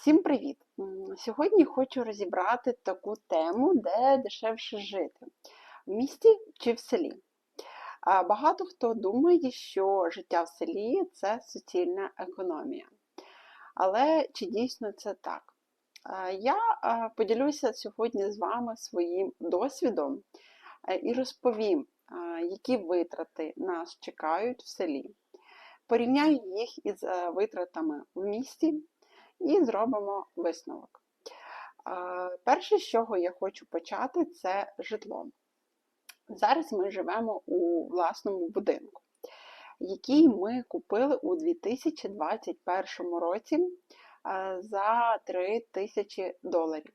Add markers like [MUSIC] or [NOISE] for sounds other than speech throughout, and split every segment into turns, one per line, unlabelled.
Всім привіт! Сьогодні хочу розібрати таку тему, де дешевше жити в місті чи в селі. Багато хто думає, що життя в селі це суцільна економія. Але чи дійсно це так? Я поділюся сьогодні з вами своїм досвідом е, і розповім, які витрати нас чекають в селі. Порівняю їх із е, витратами в місті і зробимо висновок. Перше, з чого я хочу почати, це житло. Зараз ми живемо у власному будинку, який ми купили у 2021 році за 3 тисячі доларів.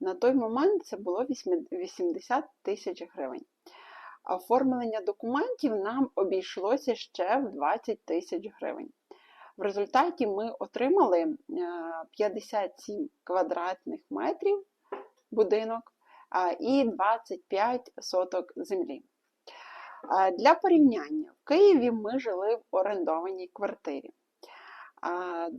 На той момент це було 80 тисяч гривень. Оформлення документів нам обійшлося ще в 20 тисяч гривень. В результаті ми отримали е, 57 квадратних метрів будинок і 25 соток землі. Для порівняння, в Києві ми жили в орендованій квартирі.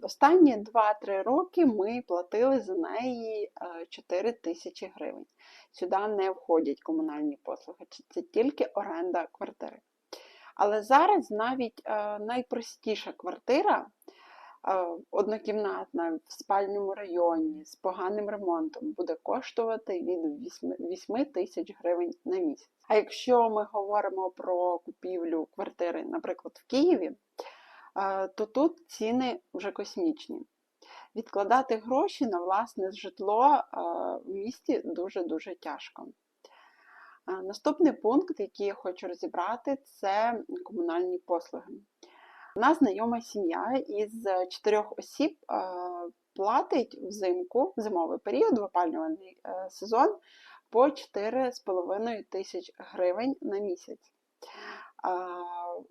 Останні 2-3 роки ми платили за неї 4 тисячі гривень. Сюди не входять комунальні послуги, це тільки оренда квартири. Але зараз навіть е, найпростіша квартира, е, однокімнатна в спальному районі з поганим ремонтом, буде коштувати від 8 тисяч гривень на місяць. А якщо ми говоримо про купівлю квартири, наприклад, в Києві, то тут ціни вже космічні. Відкладати гроші на власне житло в місті дуже-дуже тяжко. Наступний пункт, який я хочу розібрати, це комунальні послуги. У нас знайома сім'я із чотирьох осіб е, платить взимку, зимовий період, в опалювальний е, сезон по 4,5 тисяч гривень на місяць.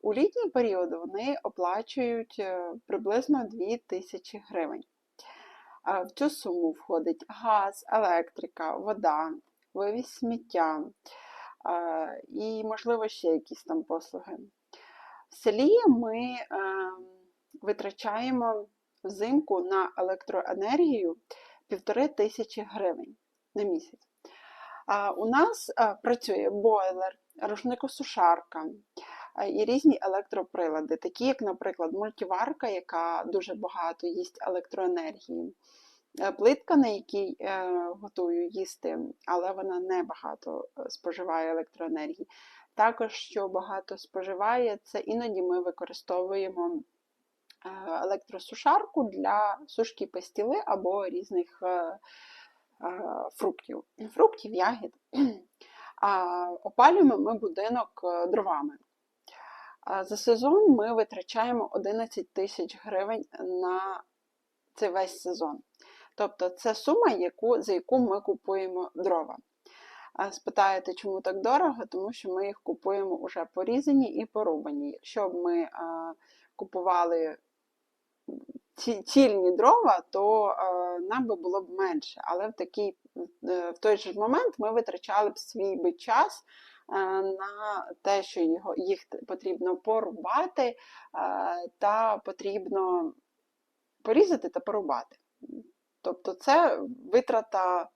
У літній період вони оплачують е, приблизно 2 тисячі гривень. В цю суму входить газ, електрика, вода, вивіз сміття і, можливо, ще якісь там послуги. В селі ми е, витрачаємо взимку на електроенергію півтори тисячі гривень на місяць. А, у нас е, працює бойлер, рушникосушарка е, і різні електроприлади, такі як, наприклад, мультиварка, яка дуже багато їсть електроенергії. Е, Плитка, на якій готую їсти, але вона не багато споживає електроенергії. Також, що багато споживає, це іноді ми використовуємо е, електросушарку для сушки пастіли або різних е, е, фруктів, фруктів, ягід. [CLEARS THROAT] А опалюємо ми будинок дровами. За сезон ми витрачаємо 11 тисяч гривень на цей весь сезон. Тобто це сума, яку, за яку ми купуємо дрова. Спитаєте, чому так дорого? Тому що ми їх купуємо вже порізані і порубані. Якщо б ми купували ці, цільні дрова, то нам би було б менше. Але в, такий, е, в той же момент ми витрачали б свій би час е, на те, що його, їх потрібно порубати, е, та потрібно порізати та порубати. Тобто це витрата,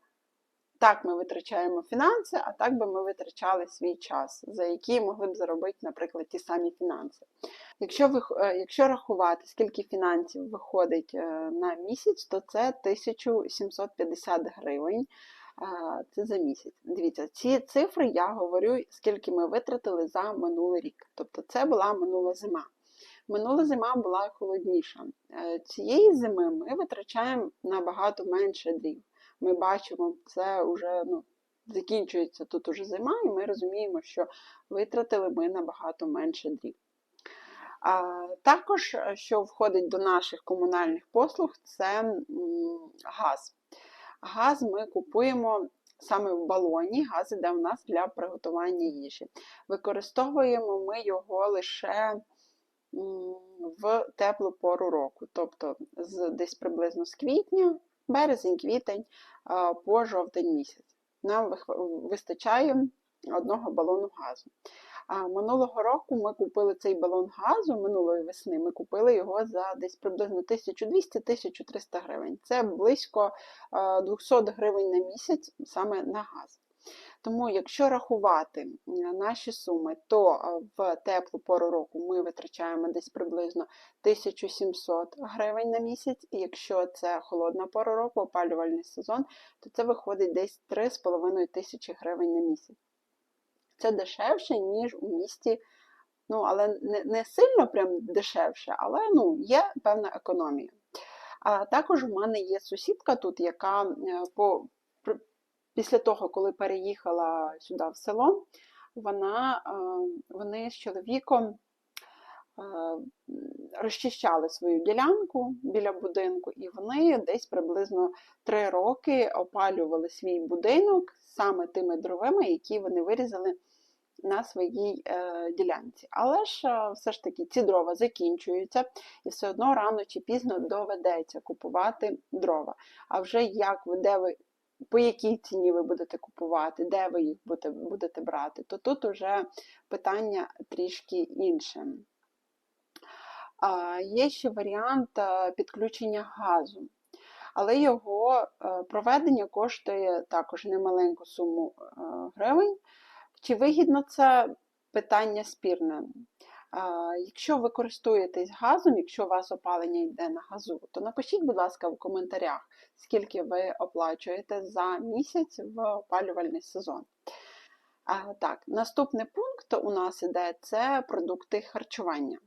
так ми витрачаємо фінанси, а так би ми витрачали свій час, за який могли б заробити, наприклад, ті самі фінанси. Якщо ви, е, якщо рахувати, скільки фінансів виходить е, на місяць, то це 1750 гривень. е, Це за місяць. Дивіться, ці цифри я говорю, скільки ми витратили за минулий рік. Тобто це була минула зима. Минула зима була холодніша. Цієї зими ми витрачаємо набагато менше дрів. Ми бачимо, це вже ну, закінчується тут уже зима, і ми розуміємо, що витратили ми набагато менше дрів. А, Також, е, що входить до наших комунальних послуг, це газ. Газ ми купуємо саме в балоні, газ іде в нас для приготування їжі. Використовуємо ми його лише в теплу пору року, тобто з десь приблизно з квітня, березень, квітень по жовтень місяць. Нам вистачає одного балону газу. А минулого року ми купили цей балон газу, минулої весни ми купили його за десь приблизно 1200-1300 гривень. Це близько е, 200 гривень на місяць саме на газ. Тому, якщо рахувати наші суми, то е, в теплу пору року ми витрачаємо десь приблизно 1700 гривень на місяць, і якщо це холодна пора року, опалювальний сезон, то це виходить десь 3,5 тисячі гривень на місяць. Це дешевше, ніж у місті, ну, але не, не сильно прям дешевше, але ну, є певна економія. А також у мене є сусідка тут, яка е, по, після того, коли переїхала сюди в село, вона, е, вони з чоловіком е, розчищали свою ділянку біля будинку, і вони десь приблизно три роки опалювали свій будинок саме тими дровами, які вони вирізали на своїй е, ділянці. Але ж все ж таки ці дрова закінчуються, і все одно рано чи пізно доведеться купувати дрова. А вже як де ви, по якій ціні ви будете купувати, де ви їх будете, брати, то тут вже питання трішки інше. Є ще варіант е, підключення газу, але його е, проведення коштує також немаленьку суму е, гривень. Чи вигідно це питання спірне? Якщо ви користуєтесь газом, якщо у вас опалення йде на газу, то напишіть, будь ласка, в коментарях, скільки ви оплачуєте за місяць в опалювальний сезон. Так, наступний пункт у нас іде це продукти харчування.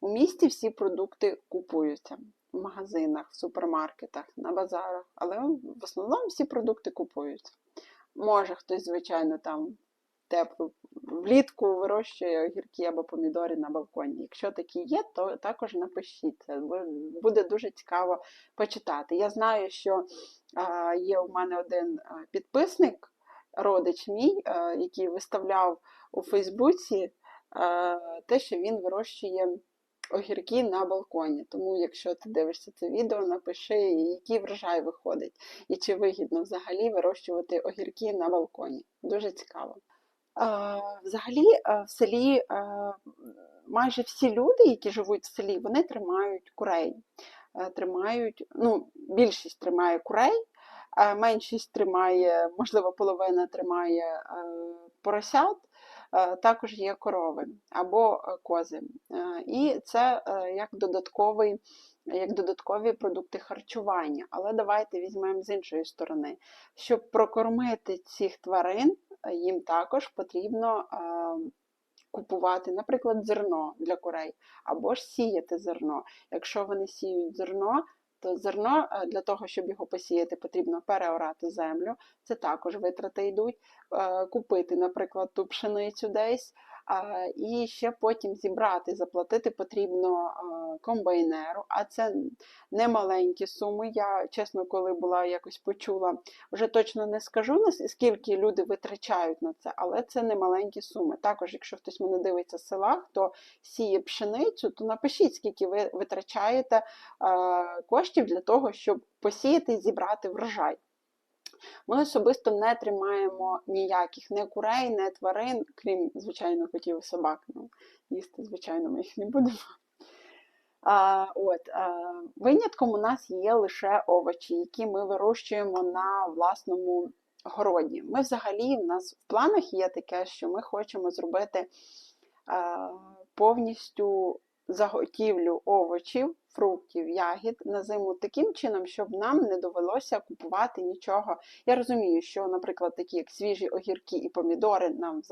У місті всі продукти купуються в магазинах, в супермаркетах, на базарах, але в основному всі продукти купуються. Може хтось, звичайно, там теплу влітку вирощує огірки або помідори на балконі. Якщо такі є, то також напишіть. Буде дуже цікаво почитати. Я знаю, що є у мене один підписник, родич мій, який виставляв у Фейсбуці те, що він вирощує огірки на балконі. Тому, якщо ти дивишся це відео, напиши, який врожай виходить, і чи вигідно взагалі вирощувати огірки на балконі. Дуже цікаво. Е, Взагалі, е, в селі е, майже всі люди, які живуть в селі, вони тримають курей. Тримають, ну, більшість тримає курей, меншість тримає, можливо, половина тримає поросят, також є корови або кози. І це як додатковий. Як додаткові продукти харчування. Але давайте візьмемо з іншої сторони. Щоб прокормити цих тварин, їм також потрібно е, купувати, наприклад, зерно для курей, або ж сіяти зерно. Якщо вони сіють зерно, то зерно е, для того, щоб його посіяти, потрібно переорати землю. Це також витрати йдуть. Е, Купити, наприклад, ту пшеницю десь. І ще потім зібрати, заплатити потрібно комбайнеру, а це не маленькі суми. Я, чесно, коли була якось почула, вже точно не скажу, скільки люди витрачають на це, але це не маленькі суми. Також, якщо хтось мене дивиться з села, хто сіє пшеницю, то напишіть, скільки ви витрачаєте коштів для того, щоб посіяти і зібрати врожай. Ми особисто не тримаємо ніяких не курей, не тварин, крім, звичайно, котів і собак. Ну, їсти, звичайно, ми їх не будемо. А, от, а, винятком у нас є лише овочі, які ми вирощуємо на власному городі. Ми взагалі, в нас в планах є таке, що ми хочемо зробити а, повністю заготівлю овочів, фруктів, ягід на зиму таким чином, щоб нам не довелося купувати нічого. Я розумію, що, наприклад, такі як свіжі огірки і помідори нам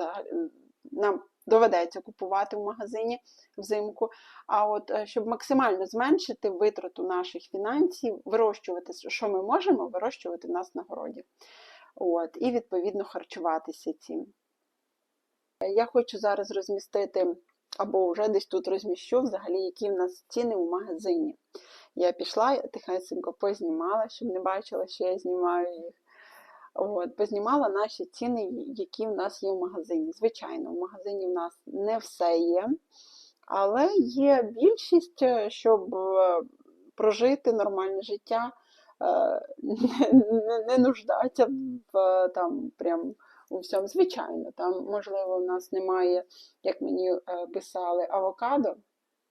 нам доведеться купувати в магазині взимку. А от е, щоб максимально зменшити витрату наших фінансів, вирощувати, що ми можемо, вирощувати нас на городі. От, і відповідно харчуватися цим. Я хочу зараз розмістити, або вже десь тут розміщу, взагалі, які в нас ціни в магазині. Я пішла, тихесенько познімала, щоб не бачила, що я знімаю їх. От, познімала наші ціни, які в нас є в магазині. Звичайно, в магазині в нас не все є, але є більшість, е, щоб е, прожити нормальне життя, е, [LAUGHS] не, не, нуждатися в там прям у всьому. Звичайно, там, можливо, у нас немає, як мені е, писали, авокадо.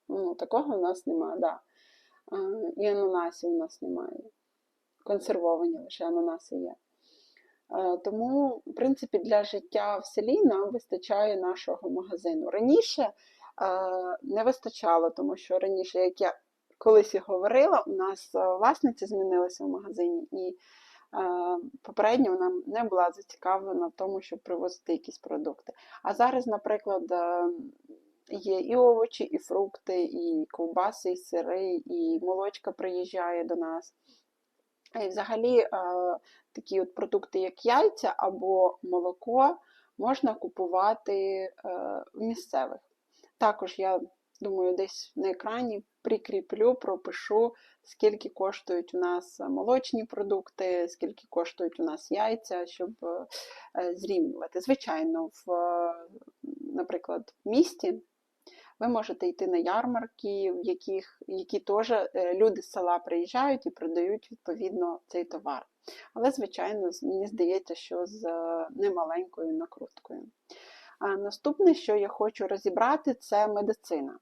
Ну, такого у нас немає, да. Е, І ананасів у нас немає. Консервовані лише ананаси є. Е, Тому, в принципі, для життя в селі нам вистачає нашого магазину. Раніше не вистачало, тому що раніше, як я колись і говорила, у нас власниці змінилися в магазині, і попередньо вона не була зацікавлена в тому, щоб привозити якісь продукти. А зараз, наприклад, е, є і овочі, і фрукти, і ковбаси, і сири, і молочка приїжджає до нас. І взагалі е, такі от продукти, як яйця або молоко, можна купувати е, в місцевих. Також я думаю, десь на екрані прикріплю, пропишу, скільки коштують у нас молочні продукти, скільки коштують у нас яйця, щоб е, зрівнювати. Звичайно, в, е, наприклад, в місті. Ви можете йти на ярмарки, в яких, які теж е, люди з села приїжджають і продають відповідно цей товар. Але, звичайно, мені здається, що з немаленькою накруткою. А наступне, що я хочу розібрати, це медицина.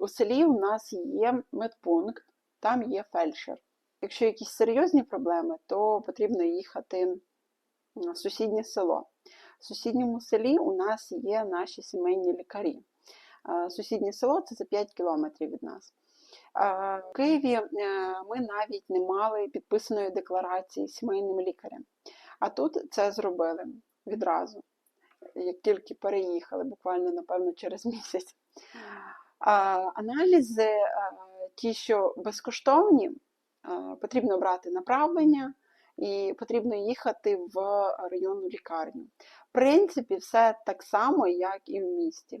У селі у нас є медпункт, там є фельдшер. Якщо якісь серйозні проблеми, то потрібно їхати в сусіднє село. В сусідньому селі у нас є наші сімейні лікарі. Сусіднє село це за 5 кілометрів від нас. В Києві е, ми навіть не мали підписаної декларації сімейним лікарем. А тут це зробили відразу, як тільки переїхали, буквально, напевно, через місяць. Аналізи, е, ті, що безкоштовні, е, потрібно брати направлення і потрібно їхати в районну лікарню. В принципі, все так само, як і в місті.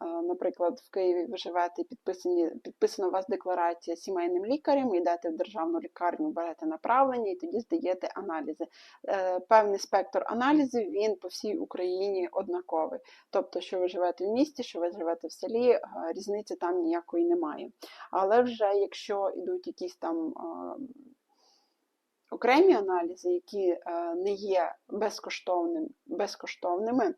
Наприклад, в Києві ви живете, підписані, підписана у вас декларація сімейним лікарем, йдете в державну лікарню, берете направлення і тоді здаєте аналізи. Е, Певний спектр аналізів він по всій Україні однаковий. Тобто, що ви живете в місті, що ви живете в селі, е, різниці там ніякої немає. Але вже якщо йдуть якісь там окремі аналізи, які е, не є безкоштовним, безкоштовними,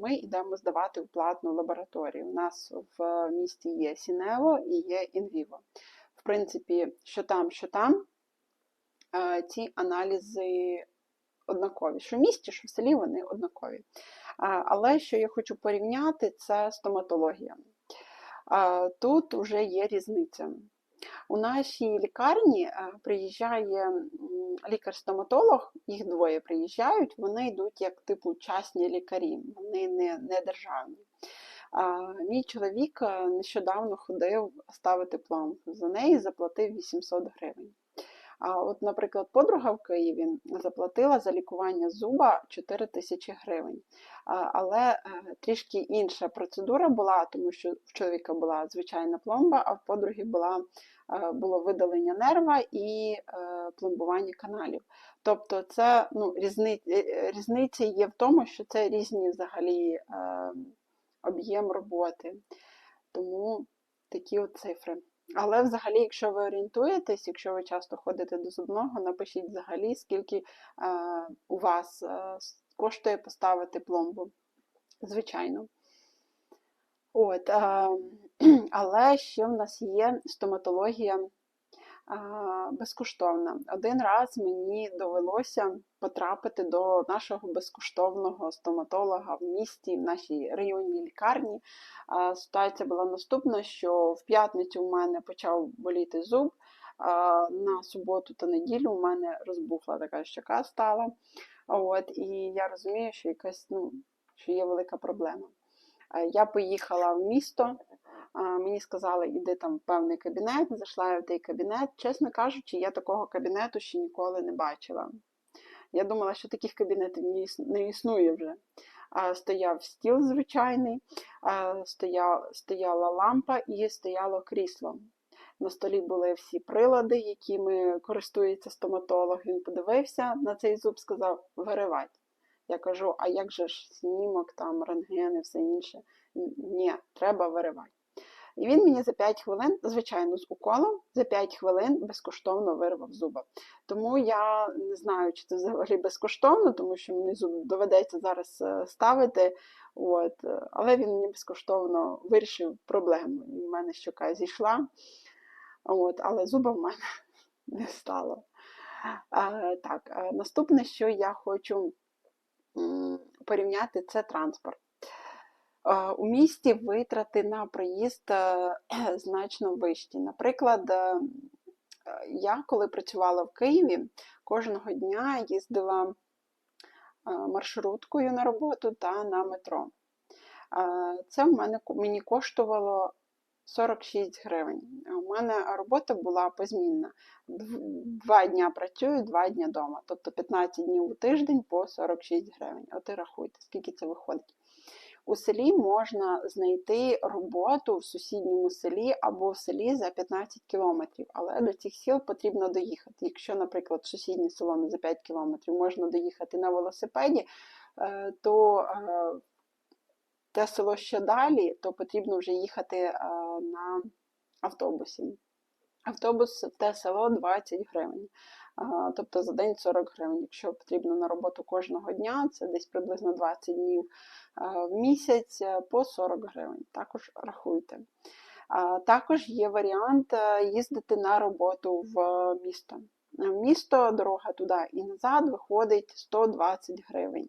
ми йдемо здавати в платну лабораторію. У нас в місті є Сінево і є Інвіво. В принципі, що там, що там, е, ці аналізи однакові. Що в місті, що в селі вони однакові. Але що я хочу порівняти, це стоматологія. Тут вже є різниця. У нашій лікарні е, приїжджає лікар-стоматолог, їх двоє приїжджають, вони йдуть як типу частні лікарі, вони не, не державні. Мій чоловік е, нещодавно ходив ставити пломбу. За неї заплатив 800 гривень. От, наприклад, подруга в Києві заплатила за лікування зуба 4 тисячі гривень. Але е, трішки інша процедура була, тому що в чоловіка була звичайна пломба, а в подруги була, е, було видалення нерва і е, пломбування каналів. Тобто, це ну, різни, різниця є в тому, що це різні взагалі об'єм роботи. Тому такі от цифри. Але взагалі, якщо ви орієнтуєтесь, якщо ви часто ходите до зубного, напишіть взагалі, скільки е, у вас е, коштує поставити пломбу. Звичайно. От, е, [CLEARS THROAT] але ще в нас є стоматологія безкоштовна. Один раз мені довелося потрапити до нашого безкоштовного стоматолога в місті, в нашій районній лікарні. Ситуація була наступна, що в п'ятницю у мене почав боліти зуб, на суботу та неділю у мене розбухла така щока стала. От, і я розумію, що якась, ну, що є велика проблема. Я поїхала в місто, мені сказали, іди там в певний кабінет, зайшла я в той кабінет. Чесно кажучи, я такого кабінету ще ніколи не бачила. Я думала, що таких кабінетів не існує вже. Стояв стіл звичайний, стояла лампа і стояло крісло. На столі були всі прилади, якими користується стоматолог. Він подивився на цей зуб, сказав виривати. Я кажу, а як же ж снімок, там, рентген і все інше? Ні, треба виривати. І він мені за 5 хвилин, звичайно, з уколом, за 5 хвилин безкоштовно вирвав зуба. Тому я не знаю, чи це взагалі безкоштовно, тому що мені зуб доведеться зараз е, ставити. От. е, Але він мені безкоштовно вирішив проблему. У мене щока зійшла, от, але зуба в мене [LAUGHS] не стало. Е, Так, наступне, що я хочу порівняти, це транспорт. У місті витрати на проїзд е, [CLEARS THROAT] значно вищі. Наприклад, е, я коли працювала в Києві, кожного дня їздила е, маршруткою на роботу та на метро. Це в мене мені коштувало 46 гривень. У мене робота була позмінна. Два дня працюю, два дня вдома. Тобто 15 днів у тиждень по 46 гривень. От і рахуйте, скільки це виходить. У селі можна знайти роботу в сусідньому селі або в селі за 15 кілометрів, але до цих сіл потрібно доїхати. Якщо, наприклад, в сусіднє село не за 5 кілометрів можна доїхати на велосипеді, е, то е, те село ще далі, то потрібно вже їхати е, на автобусі. Автобус в те село 20 гривень. Тобто за день 40 гривень. Якщо потрібно на роботу кожного дня, це десь приблизно 20 днів в місяць е, по 40 гривень. Також рахуйте. Також є варіант е, їздити на роботу в місто. Місто дорога туди і назад виходить 120 гривень.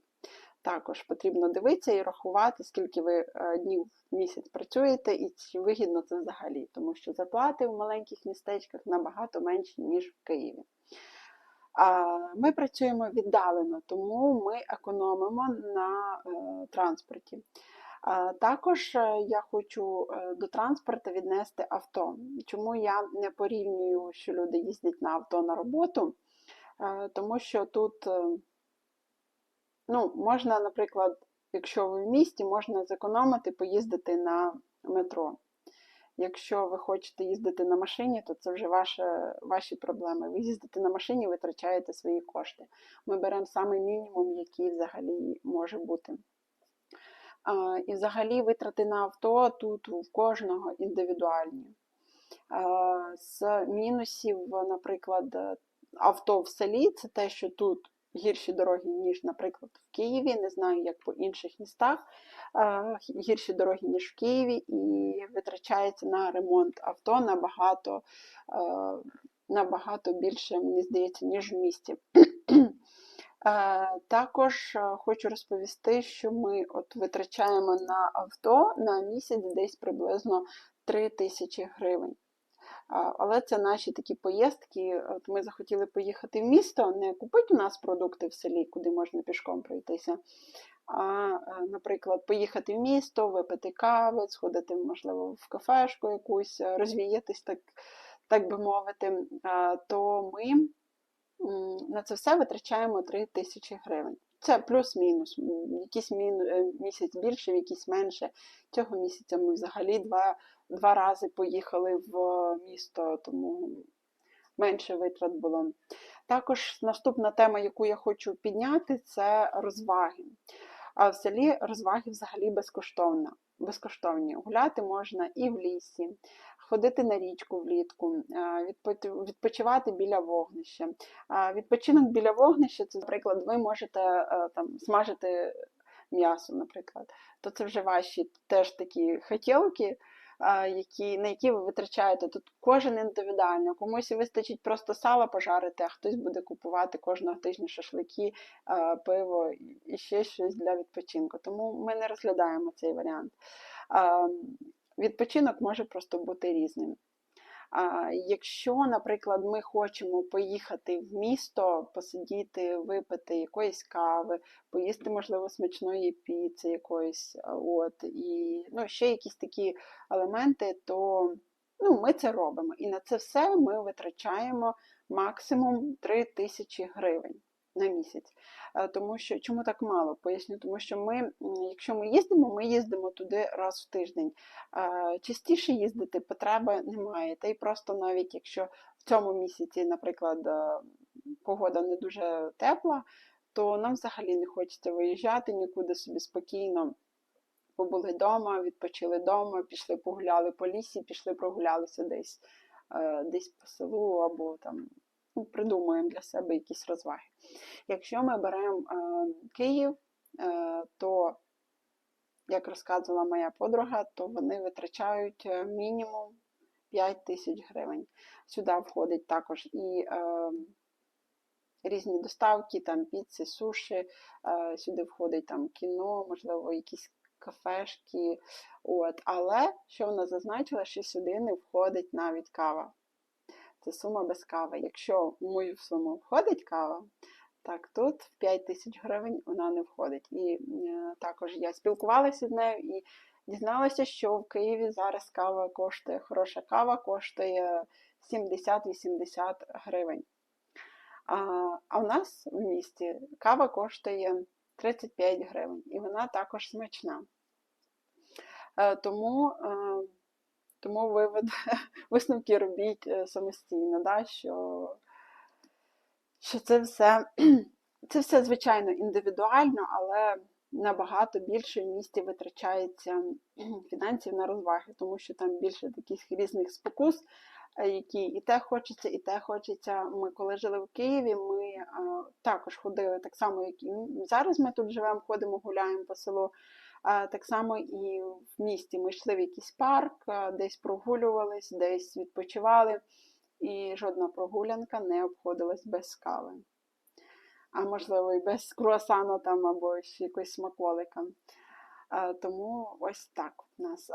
Також потрібно дивитися і рахувати, скільки ви е, днів в місяць працюєте, і чи вигідно це взагалі, тому що зарплати в маленьких містечках набагато менші, ніж в Києві. Ми працюємо віддалено, тому ми економимо на е, транспорті. Також е, я хочу е, до транспорту віднести авто. Чому я не порівнюю, що люди їздять на авто на роботу? Тому що тут ну, можна, наприклад, якщо ви в місті, можна зекономити, поїздити на метро. Якщо ви хочете їздити на машині, то це вже ваше, ваші проблеми. Ви їздите на машині, витрачаєте свої кошти. Ми беремо самий мінімум, який взагалі може бути. А, І взагалі витрати на авто тут у кожного індивідуальні. А, З мінусів, наприклад, авто в селі це те, що тут гірші дороги, ніж, наприклад, в Києві. Не знаю, як по інших містах. Гірші дороги, ніж в Києві, і витрачається на ремонт авто набагато, набагато більше, мені здається, ніж в місті. [CLEARS THROAT] Також хочу розповісти, що ми от витрачаємо на авто на місяць десь приблизно 3 тисячі гривень. Але це наші такі поїздки. От ми захотіли поїхати в місто, не купити у нас продукти в селі, куди можна пішком пройтися. А, е, наприклад, поїхати в місто, випити кави, сходити, можливо, в кафешку якусь, е, розвіятись, так, так би мовити, то ми на це все витрачаємо 3 тисячі гривень. Це плюс-мінус. Якийсь е, місяць більше, в якийсь менше. Цього місяця ми взагалі два, два рази поїхали в місто, тому менше витрат було. Також наступна тема, яку я хочу підняти, це розваги. А в селі розваги взагалі безкоштовно. безкоштовні. Гуляти можна і в лісі, ходити на річку влітку, відпочивати біля вогнища. Відпочинок біля вогнища це, наприклад, ви можете е, там смажити м'ясо, наприклад. То це вже ваші теж такі хотілки, які, на які ви витрачаєте. Тут кожен індивідуально. Комусь вистачить просто сала пожарити, а хтось буде купувати кожного тижня шашлики, пиво і ще щось для відпочинку. Тому ми не розглядаємо цей варіант. Відпочинок може просто бути різним. А, Якщо, наприклад, ми хочемо поїхати в місто, посидіти, випити якоїсь кави, поїсти, можливо, смачної піци якоїсь, от, і ну, ще якісь такі елементи, то ну, ми це робимо. І на це все ми витрачаємо максимум 3 тисячі гривень на місяць. Е, Тому що чому так мало? Поясню, тому що ми, якщо ми їздимо, ми їздимо туди раз в тиждень. Е, Частіше їздити потреби немає. Та й просто навіть якщо в цьому місяці, наприклад, е, погода не дуже тепла, то нам взагалі не хочеться виїжджати нікуди собі спокійно побули вдома, відпочили вдома, пішли погуляли по лісі, пішли прогулялися десь, десь по селу або там придумуємо для себе якісь розваги. Якщо ми беремо е, Київ, е, то, як розказувала моя подруга, то вони витрачають е, мінімум 5 тисяч гривень. Сюди входить також і різні доставки, там піци, суші, сюди входить там кіно, можливо, якісь кафешки. От. Але що вона зазначила, що сюди не входить навіть кава. Це сума без кави. Якщо в мою суму входить кава, так тут в 5 тисяч гривень вона не входить. І е, також я спілкувалася з нею і дізналася, що в Києві зараз кава коштує, хороша кава коштує 70-80 гривень. А, в нас в місті кава коштує 35 гривень, і вона також смачна. Е, Тому, е, тому вивод, [LAUGHS] висновки робіть е, самостійно, да, що, що це все, [CLEARS THROAT] це все, звичайно, індивідуально, але набагато більше в місті витрачається [CLEARS THROAT] фінансів на розваги, тому що там більше таких різних спокус, е, які і те хочеться, і те хочеться. Ми коли жили в Києві, ми е, також ходили так само, як і зараз ми тут живемо, ходимо, гуляємо по селу. Так само і в місті ми йшли в якийсь парк, десь прогулювались, десь відпочивали, і жодна прогулянка не обходилась без кави. А можливо, і без круасану там або ще якоїсь смаколика. Тому ось так в нас.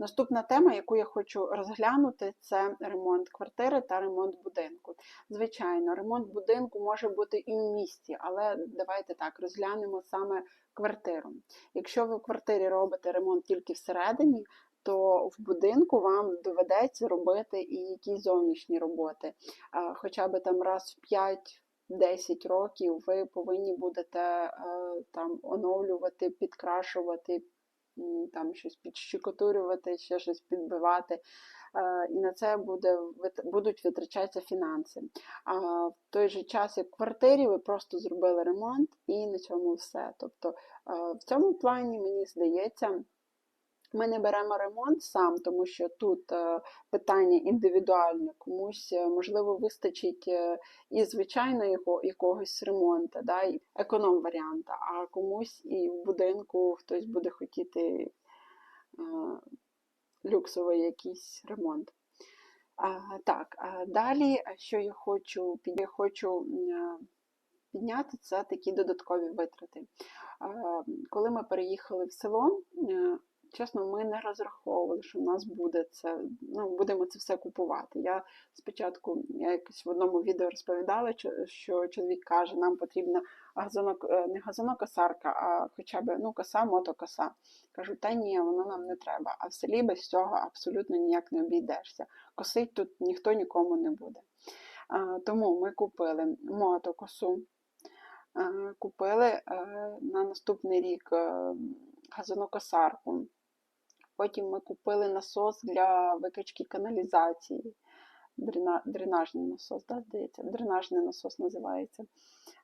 Наступна тема, яку я хочу розглянути, це ремонт квартири та ремонт будинку. Звичайно, ремонт будинку може бути і в місті, але давайте так розглянемо саме квартиру. Якщо ви в квартирі робите ремонт тільки всередині, то в будинку вам доведеться робити і якісь зовнішні роботи. Хоча б там раз в 5-10 років ви повинні будете е, там оновлювати, підкрашувати, там щось підщикотурювати, ще щось підбивати. Е, І на це буде, будуть витрачатися фінанси. А в той же час, як в квартирі, ви просто зробили ремонт і на цьому все. Тобто е, в цьому плані, мені здається, ми не беремо ремонт сам, тому що тут е, питання індивідуальне. Комусь, е, можливо, вистачить е, і звичайного якогось ремонту, да, економ варіанта, а комусь і в будинку хтось буде хотіти люксовий якийсь ремонт. А, так, а далі, що я хочу, я хочу підняти, це такі додаткові витрати. Коли ми переїхали в село, чесно, ми не розраховували, що в нас буде це, ну, будемо це все купувати. Я спочатку я якось в одному відео розповідала, що- чоловік каже, нам потрібна газонок, е, не газонокосарка, а хоча б ну, коса, мотокоса. Кажу, та ні, воно нам не треба. А в селі без цього абсолютно ніяк не обійдешся. Косить тут ніхто нікому не буде. А, Тому ми купили мотокосу, е, купили е, на наступний рік газонокосарку. Потім ми купили насос для викачки каналізації. Дрена- Дренажний насос, да, здається, дренажний насос називається.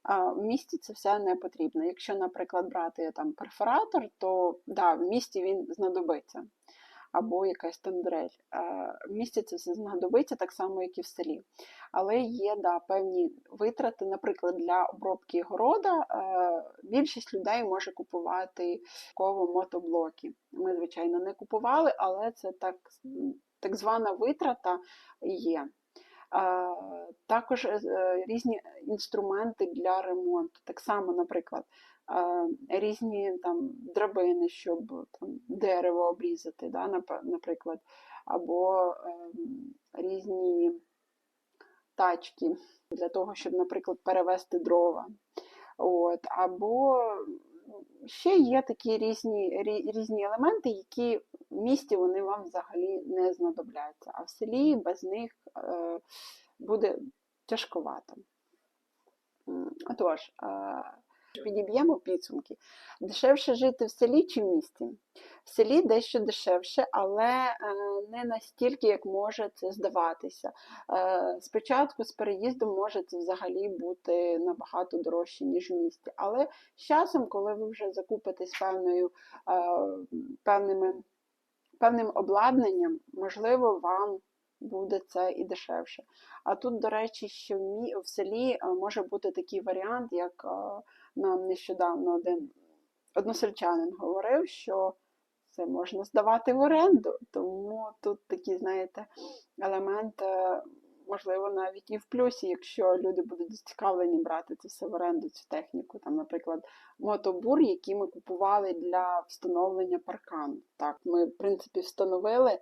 А в місті це все не потрібно. Якщо, наприклад, брати там перфоратор, то да, в місті він знадобиться. Або якась там дрель. Е, це все знадобиться так само, як і в селі. Але є да, певні витрати, наприклад, для обробки города е, більшість людей може купувати мотоблоки. Ми, звичайно, не купували, але це так, так звана витрата є. Е, Також різні інструменти для ремонту. Так само, наприклад, різні там драбини, щоб там, дерево обрізати, да, наприклад, або ем, різні тачки для того, щоб, наприклад, перевезти дрова. От, або ще є такі різні, різні елементи, які в місті вони вам взагалі не знадобляться, а в селі без них е, буде тяжковато. Отож, е, Підіб'ємо підсумки. Дешевше жити в селі чи в місті? В селі дещо дешевше, але е, не настільки, як може це здаватися. Е, Спочатку з переїздом може це взагалі бути набагато дорожче, ніж в місті. Але з часом, коли ви вже закупитесь певною, е, певними, певним обладнанням, можливо, вам буде це і дешевше. А тут, до речі, що в селі може бути такий варіант, як нам нещодавно один односельчанин говорив, що це можна здавати в оренду. Тому тут такий, знаєте, елемент, можливо, навіть і в плюсі, якщо люди будуть зацікавлені брати це все в оренду, цю техніку. Там, наприклад, мотобур, який ми купували для встановлення паркану. Так, ми, в принципі, встановили, е,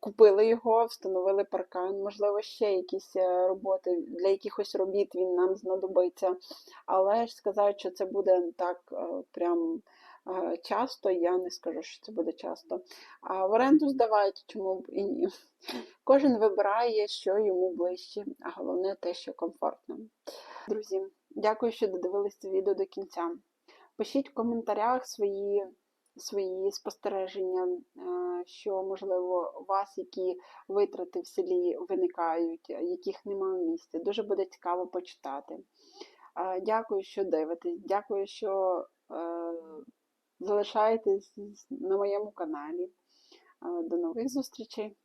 купили його, встановили паркан, можливо, ще якісь е, роботи, для якихось робіт він нам знадобиться. Але ж сказати, що це буде так е, прям часто, я не скажу, що це буде часто. А в оренду здавайте, чому б і ні. Кожен вибирає, що йому ближче, а головне те, що комфортно. Друзі, дякую, що додивились це відео до кінця. Пишіть в коментарях свої, свої спостереження, е, що, можливо, у вас які витрати в селі виникають, яких немає в місті. Дуже буде цікаво почитати. Е, Дякую, що дивитесь. Дякую, що залишаєтесь на моєму каналі. Е, До нових зустрічей!